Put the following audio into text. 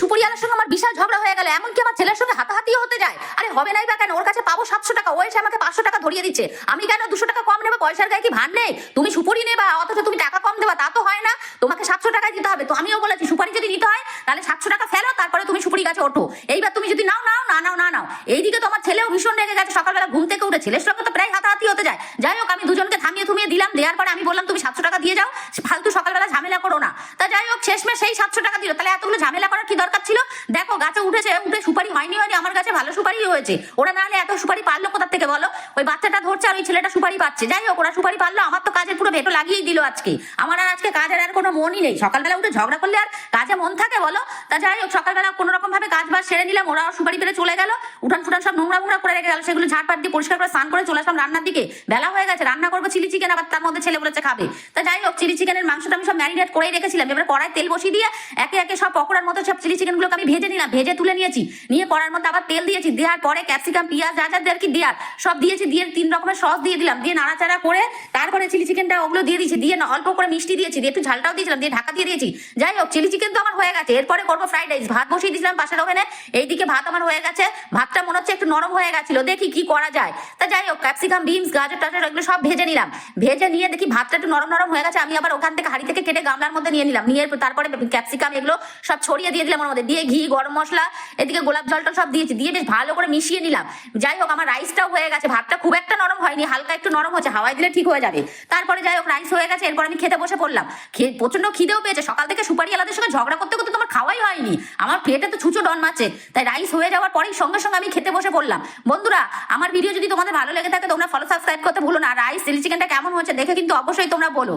সুপরিয়ালের সঙ্গে আমার বিশাল ঝগড়া হয়ে গেল, এমনকি আমার ছেলের সঙ্গে হাতাহাতিও হতে যায়। আরে হবে নাই বা কেন? ওর কাছে পাবো সাতশো টাকা, ও এসে আমাকে পাঁচশো টাকা ধরিয়ে দিচ্ছে। আমি কেন দুশো টাকা কম নেব? পয়সার গায়ে কি ভার নেই? তুমি সুপুরি নেবা, অথচ তুমি টাকা কম দেবা, তা তো হয় না। তোমাকে সাতশো টাকা দিতে হবে। তো আমিও বলেছি, সুপারি যদি নিতে হয়, তাহলে সাতশো টাকা ফেলো, তারপরে তুমি সুপুরি গাছে ওঠো। এইবার তুমি যদি নাও নাও, না নাও না, নাও। এইদিকে তো আমার ছেলেও ভীষণ রেগে গেছে, সকালবেলা ঘুম থেকে উঠে। ছেলের সঙ্গে তো প্রায় হাতাহাতি হতে যায়। যাই হোক, আমি দুজনকে থামিয়ে থুমিয়ে দিলাম। দেওয়ার পরে আমি বললাম, তুমি সাতশো টাকা দিয়ে যাও। ফালতু সকালবেলা ঝামেলা করো না। তা শেষমেশ সেই সাতশো টাকা দিল। তাহলে এতগুলো ঝামেলা করার কি দরকার ছিল? দেখো, গাছে উঠেছে, উঠে সুপারি হয়নি হয়নি, আমার গাছে ভালো সুপারি হয়েছে। ওরা না হলে এত সুপারি পারল কোথার থেকে বলো? ওই বাচ্চাটা ধরছে আর ওই ছেলেটা সুপারি পাচ্ছে। যাই হোক, ওরা সুপারি পারল, আমার তো কাজের পুরো ভেটো লাগিয়েই দিল আজকে। আমার আজকে কাজের আর কোনো মনই নেই। সকালবেলা উঠে ঝগড়া করলে আর কাজে মন থাকে বলো? তা যাই হোক, সকালবেলা কোনো রকম ভাবে কাজ বাজ সেরে নিলাম ওরা সুপারি পেরে চলে গেল। উঠান ফুটান সব নোংরা নোংরা করে রেখে গেল। সেগুলো ঝাড়পাট দিয়ে পরিষ্কার করে স্নান করে চলে আসলাম রান্নার দিকে। বেলা হয়ে গেছে, রান্না করব চিলি চিকেন আবার তার মধ্যে ছেলে বলেছে খাবে। তা যাই হোক, চিলি চিকেনের মাংসটা আমি সব ম্যারিনেট করেই রেখেছিলাম। এবার কড়াই তেল বসিয়ে দিয়ে একে একে সব পকোড়ার মতো সব চিলি চিকেনগুলোকে আমি ভেজে নিলাম। ভেজে তুলে নিয়েছি। নিয়ে কড়ার মধ্যে আবার তেল দিয়েছি। দেওয়ার পরে ক্যাপসিকাম পেঁয়াজ, যা যা আর কি দেওয়ার সব দিয়েছি। দিয়ে তিন রকমের সস দিয়ে দিলাম। দিয়ে নাড়াচাড়া করে তারপরে চিলি চিকেনটা ওগুলো দিয়ে দিয়েছি। দিয়ে অল্প করে মিষ্টি দিয়েছি। দিয়ে একটু ঝালটাও দিয়েছিলাম, দিয়ে ঢাকা দিয়ে দিয়েছি। যাই হোক, চিলি চিকেন তো আমার হয়ে গেছে। এরপরে করব ফ্রাইড রাইস ভাত বসিয়ে দিয়েছিলাম পাশের ওখানে এইদিকে ভাত আমার হয়ে গেছে। ভাতটা মনে হচ্ছে একটু নরম হয়ে গেছিল। দেখি কি করা যায়। তা যাই হোক ক্যাপসিকাম বিনস গাজর, টাজর, এগুলো সব ভেজে নিলাম। ভেজে নিয়ে দেখি ভাতটা একটু নরম নরম হয়ে গেছে। আমি আবার ওখান থেকে হাড়ি থেকে কেটে গামলার মধ্যে নিয়ে নিলাম। নিয়ে তারপরে ক্যাপসিকাম এগুলো সব ছড়িয়ে দিয়ে দিলাম ওর মধ্যে। দিয়ে ঘি, গরম মশলা, এদিকে গোলাপ জলটা সব দিয়েছি। দিয়ে বেশ ভালো করে মিশিয়ে নিলাম। যাই হোক, আমার রাইসটাও হয়ে গেছে। ভাতটা খুব একটা নরম হয়নি। হালকা একটু নরম হচ্ছে। হাওয়ায় দিলে ঠিক হয়ে যাবে। তারপরে যাই হোক রাইস হয়ে গেছে। এরপর আমি খেতে বসে পড়লাম। খেয়ে প্রচণ্ড খিদেও পেয়েছে। সকাল থেকে সুপারি আলাদের সঙ্গে ঝগড়া করতে করতে তোমার খাওয়াই হয়নি। আমার প্লেটে তো ছুঁচো ডন মাছে তাই রাইস হয়ে যাওয়ার পরেই সঙ্গে সঙ্গে আমি খেতে বসে পড়লাম। বন্ধুরা, আমার ভিডিও যদি তোমাদের ভালো লেগে থাকে তোমরা ফলো সাবস্ক্রাইব করতে ভুলো না। রাইস চিলি চিকেনটা কেমন হচ্ছে দেখে কিন্তু অবশ্যই তোমরা বলো।